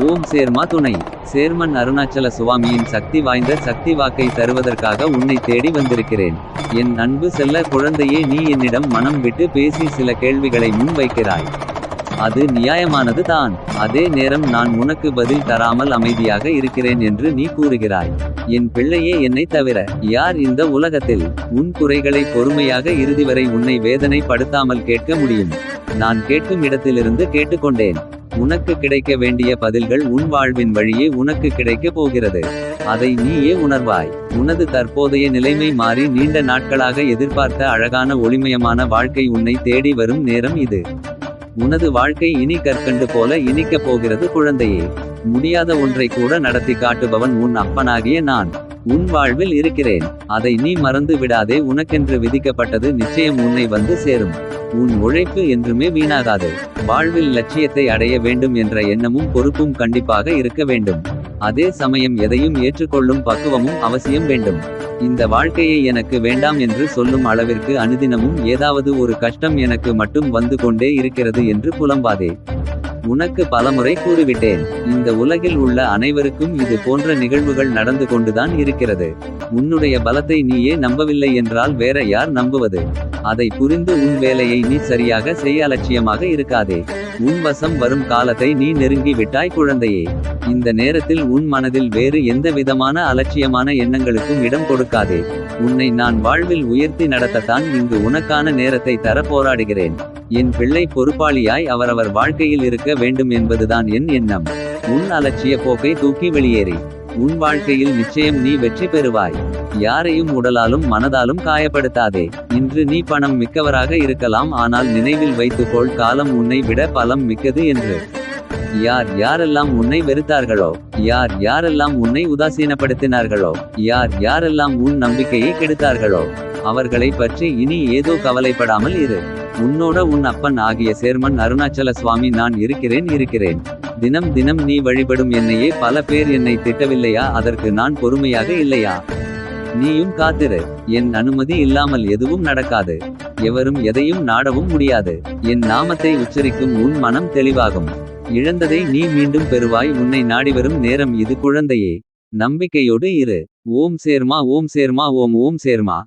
ஓம் சேர்மா துணை. சேர்மன் அருணாச்சல சுவாமியின் சக்தி வாய்ந்த சக்தி வாக்கை தருவதற்காக உன்னை தேடி வந்திருக்கிறேன். என் அன்பு செல்ல குழந்தையே நீ என்னிடம் மனம் விட்டு பேசி சில கேள்விகளை முன்வைக்கிறாய். அது நியாயமானது தான். அதே நேரம் நான் உனக்கு பதில் தராமல் அமைதியாக இருக்கிறேன் என்று நீ கூறுகிறாய். என் பிள்ளையே என்னை தவிர யார் இந்த உலகத்தில் உன் குறைகளை பொறுமையாக இறுதி வரை உன்னை வேதனை படுத்தாமல் கேட்க முடியும்? நான் கேட்கும் இடத்திலிருந்து கேட்டுக்கொண்டேன். உனக்கு கிடைக்க வேண்டிய பதில்கள் உன் வாழ்வின் வழியே உனக்கு கிடைக்கப் போகிறது. அதை நீயே உணர்வாய். உனது தற்போதைய நிலைமை மாறி நீண்ட நாட்களாக எதிர்பார்த்த அழகான ஒளிமயமான வாழ்க்கை உன்னை தேடி வரும் நேரம் இது. உனது வாழ்க்கை இனி கற்கண்டு போல இனிக்கப் போகிறது குழந்தையே. முடியாத ஒன்றை கூட நடத்தி காட்டுபவன் உன் அப்பனாகிய நான். உன் வாழ்வில் இருக்கிறேன். அதை நீ மறந்து விடாதே. உனக்கென்று விதிக்கப்பட்டது நிச்சயம் உன்னை வந்து சேரும். உன் உழைப்பு என்றுமே வீணாகாது. வாழ்வில் லட்சியத்தை அடைய வேண்டும் என்ற எண்ணமும் பொறுப்பும் கண்டிப்பாக இருக்க வேண்டும். அதே சமயம் எதையும் ஏற்றுக்கொள்ளும் பக்குவமும் அவசியம் வேண்டும். இந்த வாழ்க்கையை எனக்கு வேண்டாம் என்று சொல்லும் அளவிற்கு அனுதினமும் ஏதாவது ஒரு கஷ்டம் எனக்கு மட்டும் வந்து கொண்டே இருக்கிறது என்று புலம்பாதே. உனக்கு பலமுறை கூறிவிட்டேன். இந்த உலகில் உள்ள அனைவருக்கும் இது போன்ற நிகழ்வுகள் நடந்து கொண்டுதான் இருக்கிறது. உன்னுடைய பலத்தை நீயே நம்பவில்லை என்றால் வேற யார் நம்புவது? அதை புரிந்து உன் வேலையை நீ சரியாக செய்ய அலட்சியமாக இருக்காதே. உன் வசம் வரும் காலத்தை நீ நெருங்கி விட்டாய் குழந்தையே. இந்த நேரத்தில் உன் மனதில் வேறு எந்த விதமான அலட்சியமான எண்ணங்களுக்கும் இடம் கொடுக்காதே. உன்னை நான் வாழ்வில் உயர்த்தி நடத்தத்தான் இங்கு உனக்கான நேரத்தை தர போராடுகிறேன். என் பிள்ளை பொறுப்பாளியாய் அவரவர் வாழ்க்கையில் இருக்க வேண்டும் என்பதுதான் என் எண்ணம். உன் அலட்சிய போக்கை தூக்கி வெளியேறி. உன் வாழ்க்கையில் நிச்சயம் நீ வெற்றி பெறுவாய். யாரையும் உடலாலும் மனதாலும் காயப்படுத்தாதே. இன்று நீ பணம் மிக்கவராக இருக்கலாம் ஆனால் நினைவில் வைத்துக்கொள் காலம் உன்னை விட பலம் மிக்கது என்று. யார் யாரெல்லாம் உன்னை வெறுத்தார்களோ யார் யாரெல்லாம் உன்னை உதாசீனப்படுத்தினார்களோ யார் யாரெல்லாம் உன் நம்பிக்கையை கெடுத்தார்களோ அவர்களை பற்றி இனி ஏதோ கவலைப்படாமல் இரு. உன்னோட உன் அப்பன் ஆகிய சேர்மன் அருணாச்சல சுவாமி நான் இருக்கிறேன் இருக்கிறேன். தினம் தினம் நீ வழிபடும் என்னையே பல பேர் என்னை திட்டவில்லையா? அதற்கு நான் பொறுமையாக இல்லையா? நீயும் காத்திரு. என் அனுமதி இல்லாமல் எதுவும் நடக்காது. எவரும் எதையும் நாடவும் முடியாது. என் நாமத்தை உச்சரிக்கும் உன் மனம் தெளிவாகும். இழந்ததை நீ மீண்டும் பெறுவாய். உன்னை நாடி வரும் நேரம் இது குழந்தையே. நம்பிக்கையோடு இரு. ஓம் சேர்மா ஓம் சேர்மா ஓம் ஓம் சேர்மா.